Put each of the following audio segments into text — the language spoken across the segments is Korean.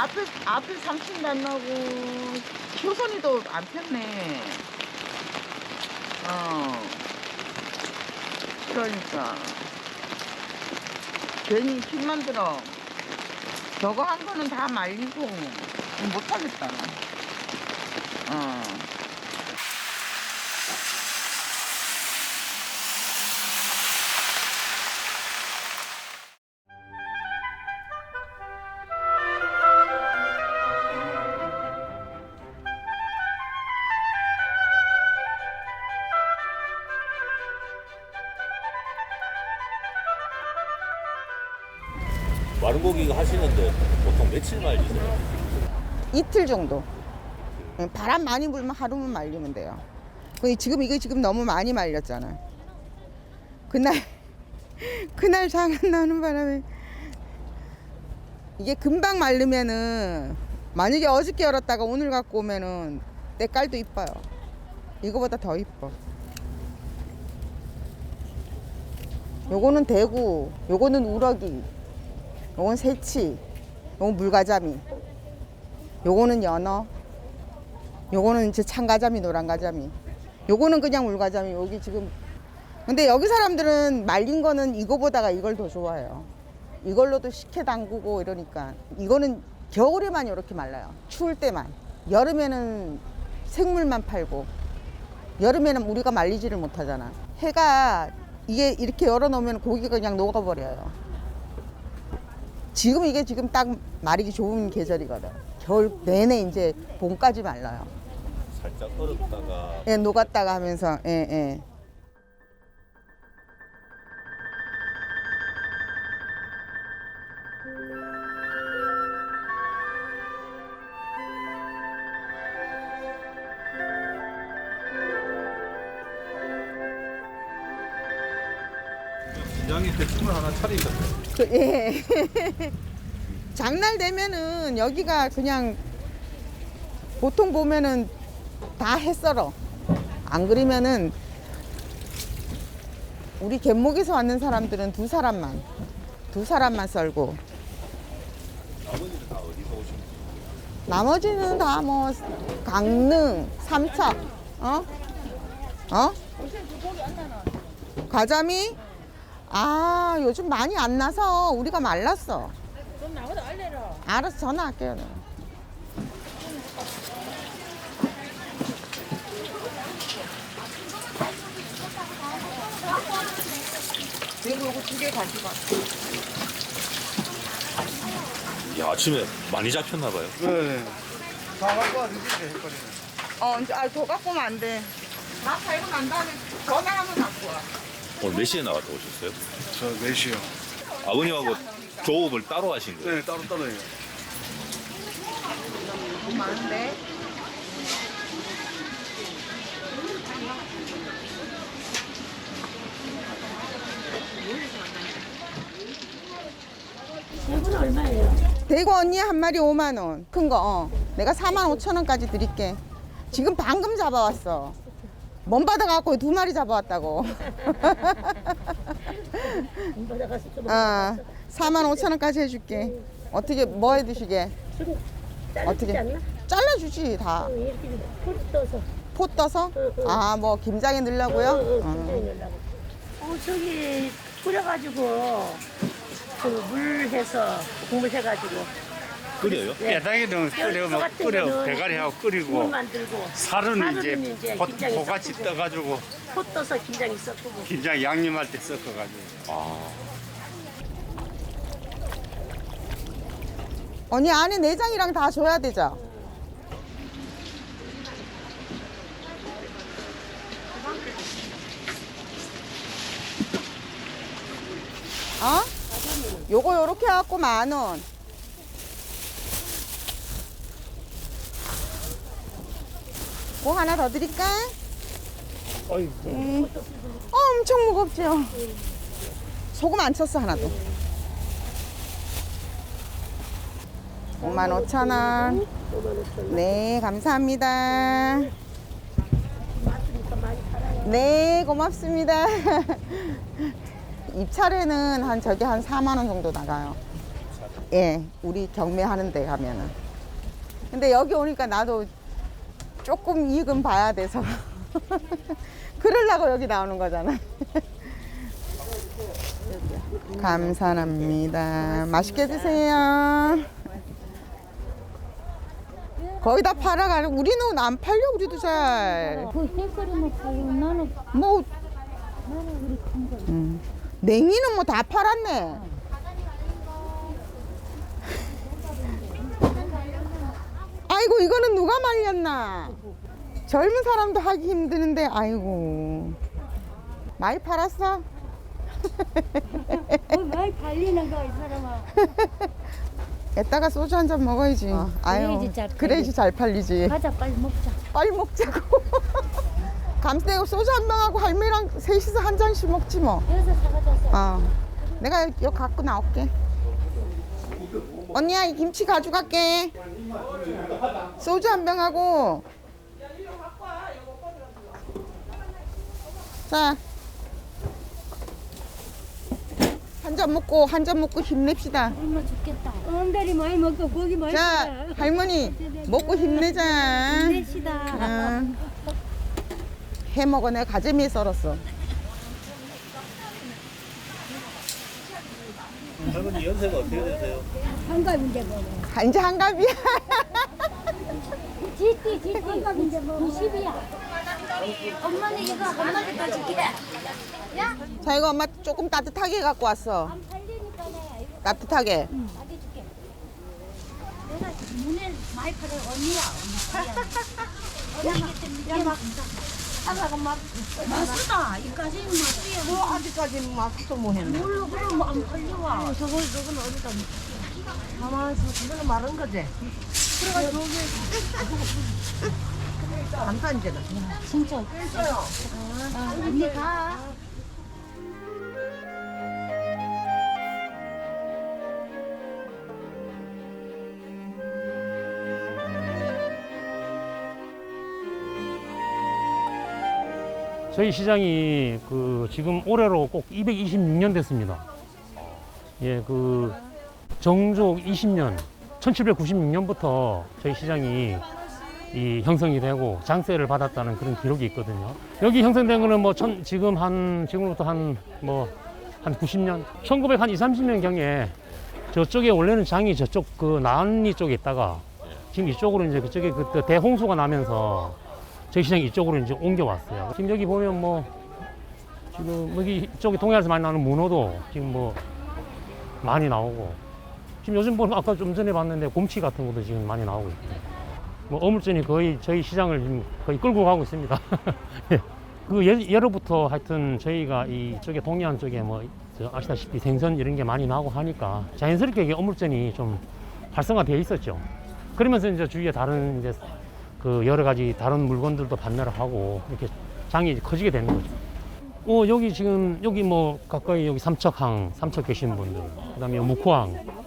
앞에 앞에 삼촌도 안 나고 효선이도 안 폈네. 어. 그러니까 괜히 힘만 들어. 저거 한 거는 다 말리고 못 하겠다. 어. 마른 고기 하시는데 보통 며칠 말리세요? 이틀 정도. 응, 바람 많이 불면 하루만 말리면 돼요. 지금 이게 지금 너무 많이 말렸잖아. 그날 그날 장안 나는 바람에 이게 금방 말르면은 만약에 어저께 열었다가 오늘 갖고 오면은 때깔도 이뻐요. 이거보다 더 이뻐. 요거는 대구, 요거는 우럭이, 요건 새치, 요건 물가자미. 요거는 연어. 요거는 이제 참가자미, 노란가자미. 요거는 그냥 물가자미. 여기 지금. 근데 여기 사람들은 말린 거는 이거보다가 이걸 더 좋아해요. 이걸로도 식혜 담그고 이러니까. 이거는 겨울에만 이렇게 말라요. 추울 때만. 여름에는 생물만 팔고. 여름에는 우리가 말리지를 못하잖아. 해가 이게 이렇게 열어놓으면 고기가 그냥 녹아버려요. 지금 이게 지금 딱 마르기 좋은 계절이거든. 겨울 내내 이제 봄까지 말라요. 살짝 얼었다가 예, 녹았다가 하면서, 예, 예. 김장이 대충을 하나 차리셨어요. 그, 예. 장날 되면은 여기가 그냥 보통 보면은 다 해썰어. 안 그러면은 우리 갯목에서 왔는 사람들은 두 사람만 두 사람만 썰고 아버님은 다 어디서 오신? 나머지는 다 뭐 강릉, 삼척, 어? 어? 가자미? 아 요즘 많이 안 나서 우리가 말랐어. 그럼 나보다 알래라. 알아서 전화할게요. 내가. 그리고 이거 두 개 가져가. 야, 아침에 많이 잡혔나 봐요. 네. 다 갖고 이제 했거든요. 어, 이제 아, 더 갖고 오면 안 돼. 나 팔고 난 다음에 전화하면 갖고 와. 오늘 몇 시에 나갔다 오셨어요? 저 4시요. 아버님하고 조업을 따로 하신 거예요? 네, 따로 따로예요. 돈 많은데? 대구 언니 한 마리 5만 원. 큰 거. 어. 내가 4만 5천 원까지 드릴게. 지금 방금 잡아왔어. 먼 바다 갖고 두 마리 잡아왔다고. 아, 4만 5천 원까지 해줄게. 어떻게 뭐 해드시게? 어떻게 않나? 잘라주지 다. 어, 이렇게 풀 떠서. 포 떠서? 응, 응. 아, 뭐 김장에 넣으려고요? 어. 굉장히. 어, 저기 끓여가지고 그 물 해서 국물 해가지고 끓여요? 네. 배당에는 끓여, 뼈 같은 끓여, 거는 대가리하고 끓이고, 만들고 살은 살은 이제 이제 보- 김장에 보같이 섞고. 떠가지고, 포 떠서 김장이 섞고 김장 양념할 때 섞어가지고. 언니 안에 내장이랑 다 줘야 되죠? 어? 요거 요렇게 해갖고 만 원. 뭐 하나 더 드릴까? 음. 어, 엄청 무겁죠? 소금 안 쳤어, 하나도. 5만 5천 원. 네, 감사합니다. 네, 고맙습니다. 입찰에는 한 저기 한 4만 원 정도 나가요. 예, 우리 경매하는 데 가면은. 근데 여기 오니까 나도 조금 이익은 봐야 돼서. 그러려고 여기 나오는 거잖아. 감사합니다. 맛있게 드세요. 거의 다 팔아가는 우리는 안 팔려 우리도 잘. 그 해거리만 팔고 나는 뭐 나는 우리 큰 거. 음. 냉이는 뭐 다 팔았네. 아이고 이거는 누가 말렸나? 젊은 사람도 하기 힘드는데 아이고 많이 팔았어? 어, 많이 팔리는 거이 사람아. 에따가 소주 한 잔 먹어야지. 아유 그래야지 잘 그래야지 잘 팔리지. 가자 빨리 먹자. 빨리 먹자고. 감스대고 소주 한 병하고 할머니랑 셋이서 한 잔씩 먹지 뭐. 여기서 사가자. 어. 내가 여기 갖고 나올게. 언니야, 이 김치 가져갈게. 소주 한 병하고. 자. 한 잔 먹고, 한 잔 먹고 힘냅시다. 얼마 죽겠다. 엉다리 많이 먹고 고기 많이 자, 먹자. 할머니, 먹고 힘내자. 냅시다. 응. 해 먹어, 내가 가재미에 썰었어. 할머니 연세가 어떻게 되세요? 한갑인데 뭐. 이제 한갑이야. 한갑인데 뭐. 90이야. 엄마는 이거 엄마한테 더 줄게. 자, 이거 엄마 조금 따뜻하게 갖고 왔어. 안 팔리니까 내가 이거 따뜻하게. 가져줄게. 내가 문에 팔아 언니야. 언니야. 언니 막 하다가 막 맛있다. 이까지는 맛이야. 뭐 아직까지는 맛도 못 했네. 뭘로 그럼 뭐안 팔려와. 저거 저거는 어디다 있어. 그거는 마른 거지? 이제는. 진짜. 아, 언니 가. 저희 시장이 그 지금 올해로 꼭 226년 됐습니다. 예, 그 정족 20년, 1796년부터 저희 시장이 이 형성이 되고 장세를 받았다는 그런 기록이 있거든요. 여기 형성된 거는 뭐 천, 지금 한 지금부터 한 뭐 한 90년, 1900 한 2, 30년 경에 저쪽에 원래는 장이 저쪽 그 나은리 쪽에 있다가 지금 이쪽으로 이제 그쪽에 그 대홍수가 나면서 저희 시장 이쪽으로 이제 옮겨왔어요. 지금 여기 보면 뭐 지금 여기 이쪽에 동해안에서 많이 나오는 문어도 지금 뭐 많이 나오고 지금 요즘 보면 아까 좀 전에 봤는데 곰치 같은 것도 지금 많이 나오고 있고 뭐 어물전이 거의 저희 시장을 지금 거의 끌고 가고 있습니다. 예. 그 예, 예로부터 하여튼 저희가 이쪽에 동해안 쪽에 뭐저 아시다시피 생선 이런 게 많이 나고 하니까 자연스럽게 이게 어물전이 좀 활성화되어 있었죠. 그러면서 이제 주위에 다른 이제 그 여러 가지 다른 물건들도 판매를 하고 이렇게 장이 커지게 되는 거죠. 어 여기 지금 여기 뭐 가까이 여기 삼척항 삼척 계신 분들 그다음에 무코항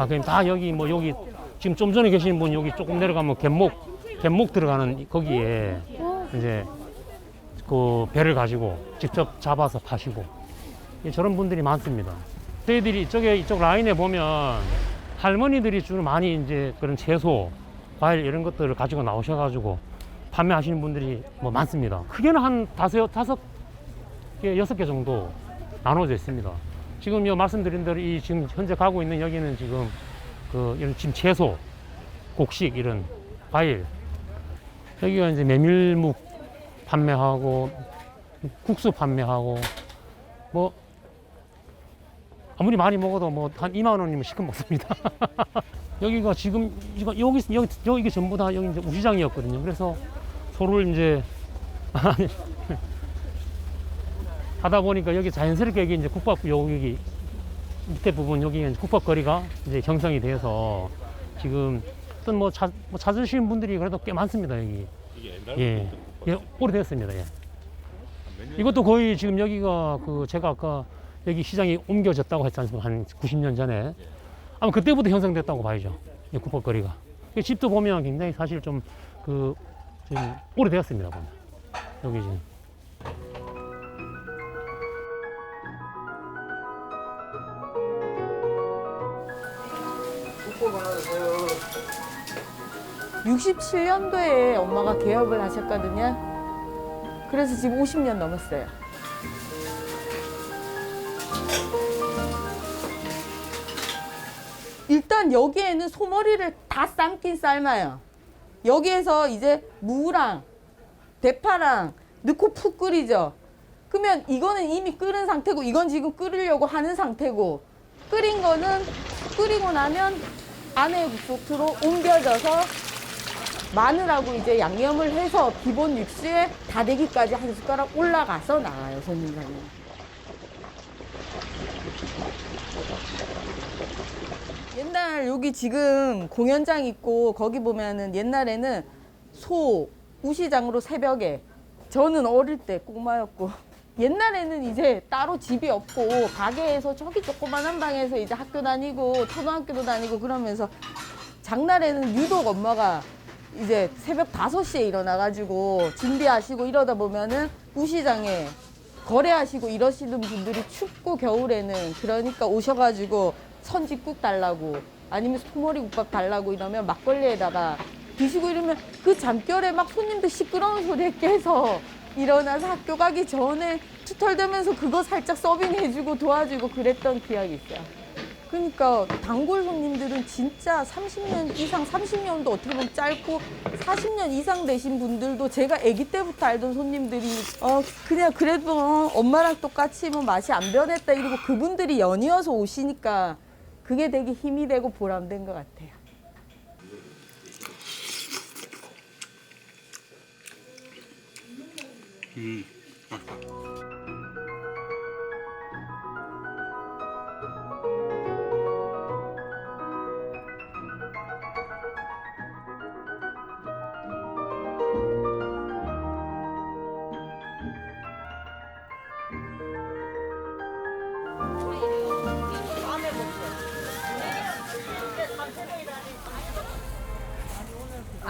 가까이 다 여기 뭐 여기 지금 좀 전에 계신 분 여기 조금 내려가면 갯목 갯목 들어가는 거기에 이제 그 배를 가지고 직접 잡아서 파시고 예, 저런 분들이 많습니다. 저희들이 이쪽에 이쪽 라인에 보면 할머니들이 주로 많이 이제 그런 채소, 과일 이런 것들을 가지고 나오셔가지고 판매하시는 분들이 뭐 많습니다. 크게는 한 다섯, 다섯 개, 여섯 개 정도 나눠져 있습니다. 지금 요 말씀드린 대로 이 지금 현재 가고 있는 여기는 지금 그 이런 지금 채소, 곡식 이런 과일 여기가 이제 메밀묵 판매하고 국수 판매하고 뭐 아무리 많이 먹어도 뭐 한 2만 원이면 시큼 먹습니다. 여기가 지금 이거 여기 여기 여기 전부 다 여기 이제 우시장이었거든요. 그래서 소를 이제 하다 보니까 여기 자연스럽게 여기 이제 국밥 여기 밑에 부분 여기 이제 국밥 거리가 이제 형성이 돼서 지금 어떤 뭐, 찾, 뭐 찾으시는 분들이 그래도 꽤 많습니다 여기. 예, 예 오래됐습니다. 예. 이것도 거의 지금 여기가 그 제가 아까 여기 시장이 옮겨졌다고 했지 않습니까? 한 90년 전에. 아마 그때부터 형성됐다고 봐야죠. 이 국밥거리가. 이 집도 보면 굉장히 사실 좀 그, 좀 오래되었습니다. 보면. 여기 지금. 67년도에 엄마가 개업을 하셨거든요. 그래서 지금 50년 넘었어요. 일단 여기에는 소머리를 다 삶긴 삶아요. 여기에서 이제 무랑 대파랑 넣고 푹 끓이죠. 그러면 이거는 이미 끓은 상태고 이건 지금 끓이려고 하는 상태고 끓인 거는 끓이고 나면 안에 국수로 옮겨져서 마늘하고 이제 양념을 해서 기본 육수에 다대기까지 한 숟가락 올라가서 나와요 손님상에. 옛날 여기 지금 공연장 있고 거기 보면은 옛날에는 소 우시장으로 새벽에 저는 어릴 때 꼬마였고 옛날에는 이제 따로 집이 없고 가게에서 저기 조그만한 방에서 이제 학교 다니고 초등학교도 다니고 그러면서 장날에는 유독 엄마가 이제 새벽 5시에 일어나가지고 준비하시고 이러다 보면은 우시장에 거래하시고 이러시는 분들이 춥고 겨울에는 그러니까 오셔가지고 선지국 달라고 아니면 소머리 국밥 달라고 이러면 막걸리에다가 드시고 이러면 그 잠결에 막 손님들 시끄러운 소리에 깨서 일어나서 학교 가기 전에 투털대면서 그거 살짝 서빙해주고 도와주고 그랬던 기억이 있어요. 그러니까 단골 손님들은 진짜 30년 이상, 30년도 어떻게 보면 짧고 40년 이상 되신 분들도 제가 아기 때부터 알던 손님들이 어 그냥 그래도 어, 엄마랑 똑같이 뭐 맛이 안 변했다 이러고 그분들이 연이어서 오시니까 그게 되게 힘이 되고 보람된 것 같아요. 음.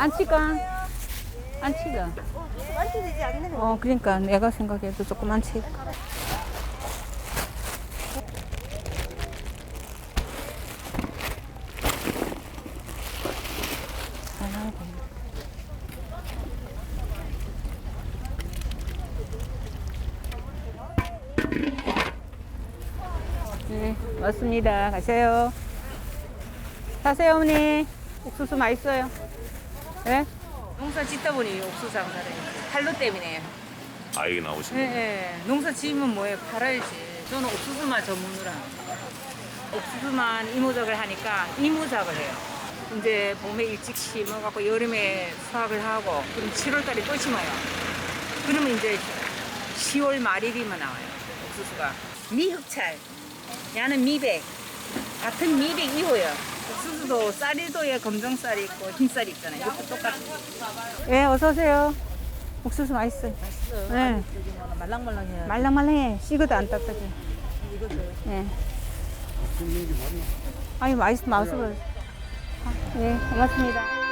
안 치가? 안 치가? 완치되지 않는 어, 그러니까 내가 생각해도 조금 안 치. 네, 맞습니다. 가세요. 사세요, 어머니. 옥수수 맛있어요. 네? 농사 짓다 보니 옥수수 장사를 팔로 때문에. 아 여기 나오시네. 예, 예. 농사 지으면 뭐해 팔아야지. 저는 옥수수만 전문으로 옥수수만 이모작을 하니까 이모작을 해요. 이제 봄에 일찍 심어갖고 여름에 수확을 하고 그럼 7월달에 또 심어요. 그러면 이제 10월 말일이면 나와요 옥수수가. 미흑찰. 야는 미백. 같은 미백 2호요 옥수수도 쌀이도에 검정쌀이 있고 흰쌀이 있잖아요 이것도 똑같아요 네, 어서 오세요. 옥수수 맛있어요. 맛있어요. 네. 말랑말랑해요. 말랑말랑해. 식어도 안 딱딱해. 네. 아니, 맛있, 맛있어. 아, 네, 고맙습니다.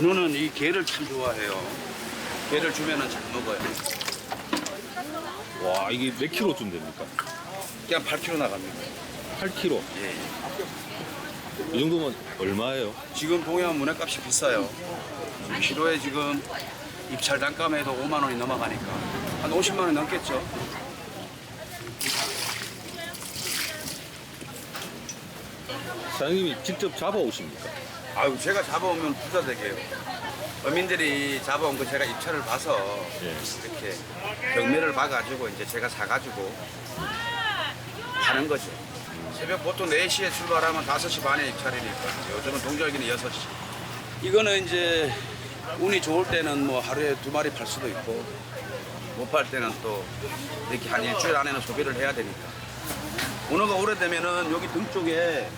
은우는 이 게를 참 좋아해요. 게를 주면은 잘 먹어요. 와 이게 몇 킬로쯤 됩니까? 그냥 8kg 나갑니다. 8킬로. 예. 이 정도면 얼마예요? 지금 동해안 문해값이 비싸요. 키로에 지금 입찰 단가에도 5만 원이 넘어가니까 한 50만 원 넘겠죠. 사장님이 직접 잡아오십니까? 아유 제가 잡아오면 부자 되게요. 어민들이 잡아온 거 제가 입찰을 봐서 예. 이렇게 경매를 봐가지고 이제 제가 사가지고 하는 거죠. 새벽 보통 4시에 출발하면 5시 반에 입찰이니까 요즘은 동절기는 6시. 이거는 이제 운이 좋을 때는 뭐 하루에 두 마리 팔 수도 있고 못 팔 때는 또 이렇게 한 일주일 안에는 소비를 해야 되니까. 문어가 오래되면은 여기 등 쪽에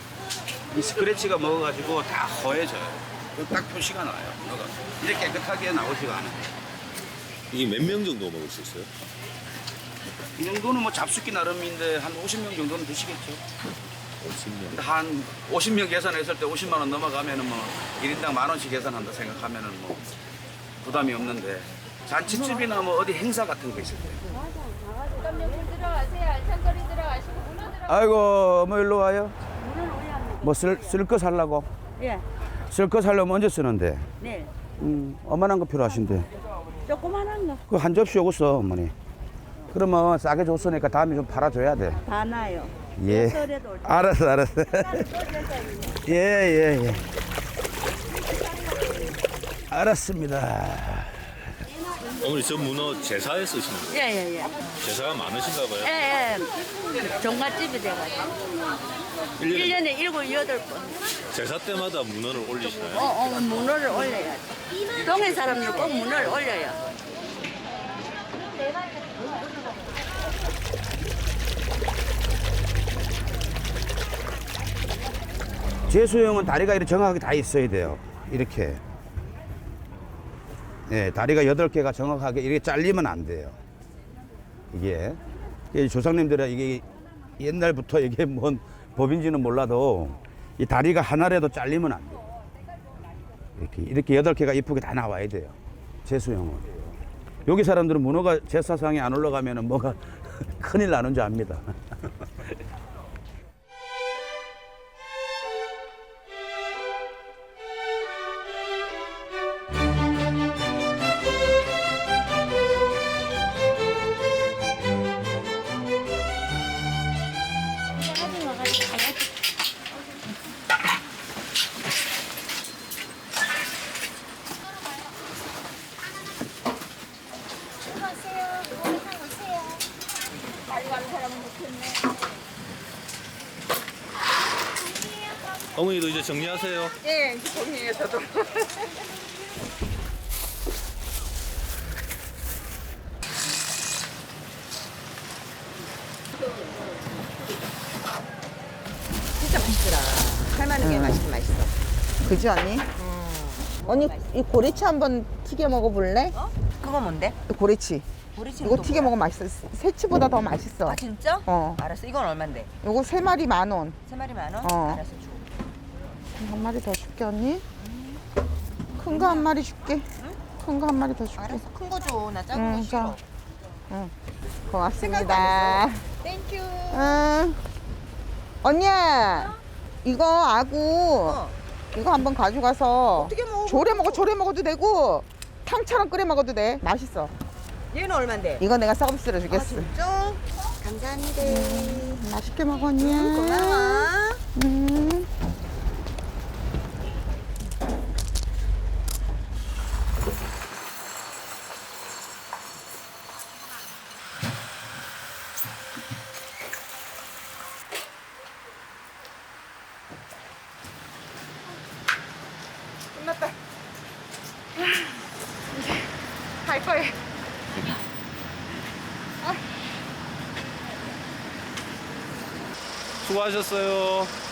이 스크래치가 먹어가지고 다 허해져요. 그딱 표시가 나요. 문어가 이렇게 깨끗하게 나오지가 않아요. 이게 몇 명 정도 먹을 수 있어요? 이 정도는 뭐 잡숫기 나름인데 한 50명 정도는 드시겠죠. 50명. 근데 한 50명 계산했을 때 50만 원 넘어가면은 뭐 1인당 만 원씩 계산한다 생각하면은 뭐 부담이 없는데 잔치집이나 뭐 어디 행사 같은 거 있을 때. 아이고 뭐 일로 와요? 뭐쓸 거 살라고? 예. 쓸 거 살려면 언제 쓰는데? 네. 음, 어만한 거 필요하신데. 조그만한 거. 그 한 접시 써 어머니. 그러면 싸게 줬으니까 다음에 좀 팔아줘야 돼. 다 나요. 예. 썰에도 올 때. 알았어, 알았어. 예, 예, 예. 알았습니다. 어머니 저 문어 제사에 쓰시는 거예요? 예, 예, 예. 제사가 많으신가 봐요. 예, 예. 종갓집이 돼가지고. 일년에 1년에 일곱, 여덟 번. 제사 때마다 문어를 올리시나요? 어, 어, 문어를 올려야지. 동해 사람들 꼭 문어를 올려요. 제수형은 다리가 이렇게 정확하게 다 있어야 돼요. 이렇게. 예, 다리가 여덟 개가 정확하게 이렇게 잘리면 안 돼요. 이게. 이게 조상님들은 이게 옛날부터 이게 뭔 법인지는 몰라도 이 다리가 하나라도 잘리면 안 돼요. 이렇게, 이렇게 여덟 개가 이쁘게 다 나와야 돼요. 제수형은. 여기 사람들은 문어가 제사상에 안 올라가면 뭐가 큰일 나는 줄 압니다. 이제 정리하세요. 예, 고민해서도. 진짜 맛있더라. 할만한 게 맛있긴 맛있어. 그지 언니? 언니 이 고래치 한번 튀겨 먹어볼래? 그거 뭔데? 이 고래치. 보리치 이거 튀겨 먹으면 맛있어. 새치보다 더 맛있어. 아, 진짜? 어. 알았어. 이건 얼만데? 요거 세 마리 만 원. 세 마리 만 원? 어. 알았어. 줘. 한 마리 더 줄게 언니. 큰 거 한 마리 줄게. 큰 거 한 마리 더 줄게. 알았어. 큰 거 줘. 나 작은 응, 거 싫어. 자. 응. 고맙습니다. 땡큐. 응. 언니야, 이거 아구 어. 이거 한번 가져가서 어떻게 먹어? 조래 먹어, 조래 먹어도 되고 탕처럼 끓여 먹어도 돼. 맛있어. 얘는 얼만데? 이거 내가 서비스로 주겠어. 진짜? 감사합니다. 맛있게 먹어, 언니야. 고마워. 음. 끝났다. 이제 갈 거예요. 수고하셨어요.